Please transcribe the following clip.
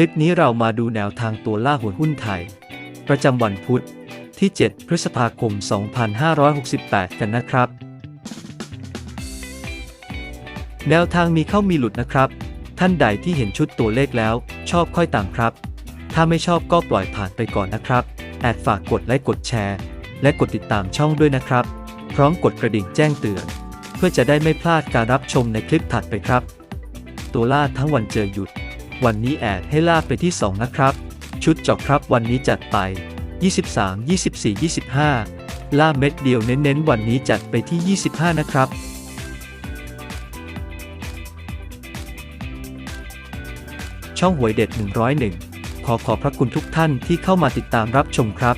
ลิปนี้เรามาดูแนวทางตัวล่าหวยหุ้นไทย ประจำวันพุธที่ 7 พฤษภาคม 2568 กันนะครับ แนวทางมีเข้ามีหลุดนะครับ ท่านใดที่เห็นชุดตัวเลขแล้ว ชอบค่อยตามครับ ถ้าไม่ชอบก็ปล่อยผ่านไปก่อนนะครับ แอดฝากกดไลค์กดแชร์ และกดติดตามช่องด้วยนะครับ พร้อมกดกระดิ่งแจ้งเตือน เพื่อจะได้ไม่พลาดการรับชมในคลิปถัดไปครับ ตัวล่าทั้งวันเจอหยุด วันนี้แอดให้ลากไปที่ 2 นะครับ ชุดเจอกครับวันนี้จัดไป 23 24 25 ล่าเม็ดเดียวเน้นๆ วันนี้จัดไปที่ 25 นะครับช่องหวยเด็ด 101 ขอขอบพระคุณทุกท่านที่เข้ามาติดตามรับชมครับ